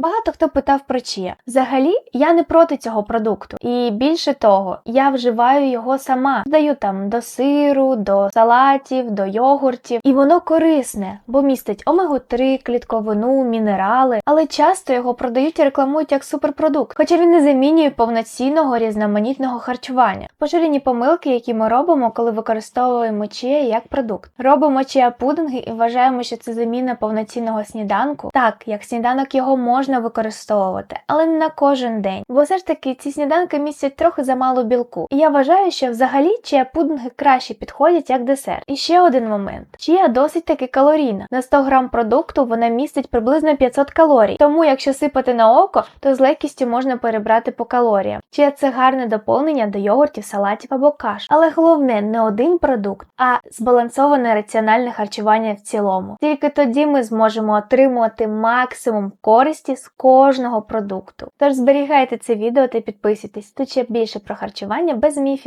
Багато хто питав про чія. Взагалі, я не проти цього продукту. І більше того, я вживаю його сама. Даю там до сиру, до салатів, до йогуртів. І воно корисне, бо містить омегу-3, клітковину, мінерали, але часто його продають і рекламують як суперпродукт, хоча він не замінює повноцінного різноманітного харчування. Поширені помилки, які ми робимо, коли використовуємо чия як продукт. Робимо чия пудинги і вважаємо, що це заміна повноцінного сніданку. Так, як сніданок його можна використовувати, але не на кожен день. Бо все ж таки ці сніданки містять трохи замало білку. І я вважаю, що взагалі чия пудинги краще підходять як десерт. І ще один момент: чия досить таки калорійна. На 100 грам продукту вона містить приблизно 500 калорій. Тому, якщо сипати на око, то з легкістю можна перебрати по калоріям. Чия це гарне доповнення до йогуртів, салатів або каш. Але головне не один продукт, а збалансоване раціональне харчування в цілому. Тільки тоді ми зможемо отримувати максимум користі з кожного продукту. Тож зберігайте це відео та підписуйтесь. Тут ще більше про харчування без міфів.